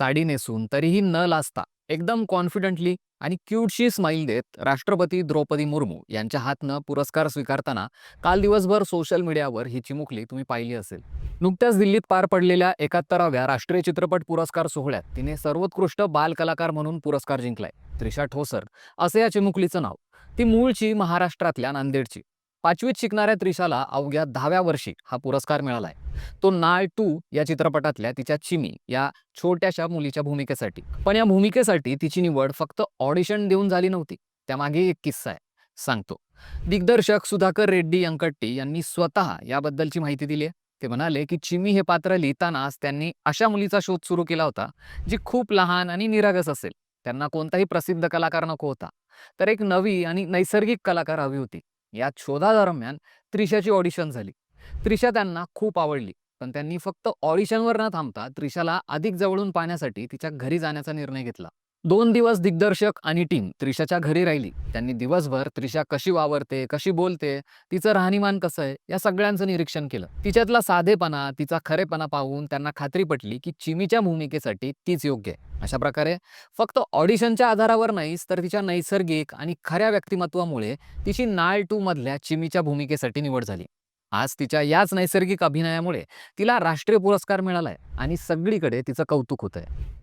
साडी नेसून तरीही न लाजता एकदम कॉन्फिडंटली आणि क्यूटशी स्माईल देत राष्ट्रपती द्रौपदी मुर्मू यांच्या हातनं पुरस्कार स्वीकारताना काल दिवसभर सोशल मीडियावर ही चिमुकली तुम्ही पाहिली असेल. नुकत्याच दिल्लीत पार पडलेल्या एकाहत्तराव्या राष्ट्रीय चित्रपट पुरस्कार सोहळ्यात तिने सर्वोत्कृष्ट बाल कलाकार म्हणून पुरस्कार जिंकलाय. त्रिशा ठोसर असं या चिमुकलीचं नाव. ती मूळची महाराष्ट्रातल्या नांदेडची. पाचवीत शिकणाऱ्या त्रिशाला अवघ्या दहाव्या वर्षी हा पुरस्कार मिळालाय. तो नाळ टू या चित्रपटातल्या तिच्या चिमी या छोट्याशा मुलीच्या भूमिकेसाठी. पण या भूमिकेसाठी तिची निवड फक्त ऑडिशन देऊन झाली नव्हती. त्यामागे एक किस्सा आहे. सांगतो. दिग्दर्शक सुधाकर रेड्डी अंकट्टी यांनी स्वतः याबद्दलची माहिती दिली आहे. ते म्हणाले की चिमी हे पात्र लिहितानाच त्यांनी अशा मुलीचा शोध सुरू केला होता जी खूप लहान आणि निरागस असेल. त्यांना कोणताही प्रसिद्ध कलाकार नको होता. तर एक नवी आणि नैसर्गिक कलाकार हवी होती. या शोधादरम्यान त्रिशाची ऑडिशन झाली. त्रिशा त्यांना खूप आवडली. पण त्यांनी फक्त ऑडिशनवर न थांबता त्रिशाला अधिक जवळून पाहण्यासाठी तिच्या घरी जाण्याचा निर्णय घेतला. दोन दिवस दिग्दर्शक आणि टीम त्रिशाच्या घरी राहिली. त्यांनी दिवसभर त्रिशा कशी वावरते कशी बोलते तिचं राहणीमान कसं आहे या सगळ्यांचं निरीक्षण केलं. तिच्यातला साधेपणा तिचा खरेपणा पाहून त्यांना खात्री पटली की चिमीच्या भूमिकेसाठी तीच योग्य आहे. अशा प्रकारे फक्त ऑडिशनच्या आधारावर नाहीच तर तिच्या नैसर्गिक आणि खऱ्या व्यक्तिमत्वामुळे तिची नाळ टू मधल्या चिमीच्या भूमिकेसाठी निवड झाली. आज तिच्या याच नैसर्गिक अभिनयामुळे तिला राष्ट्रीय पुरस्कार मिळालाय आणि सगळीकडे तिचं कौतुक होत आहे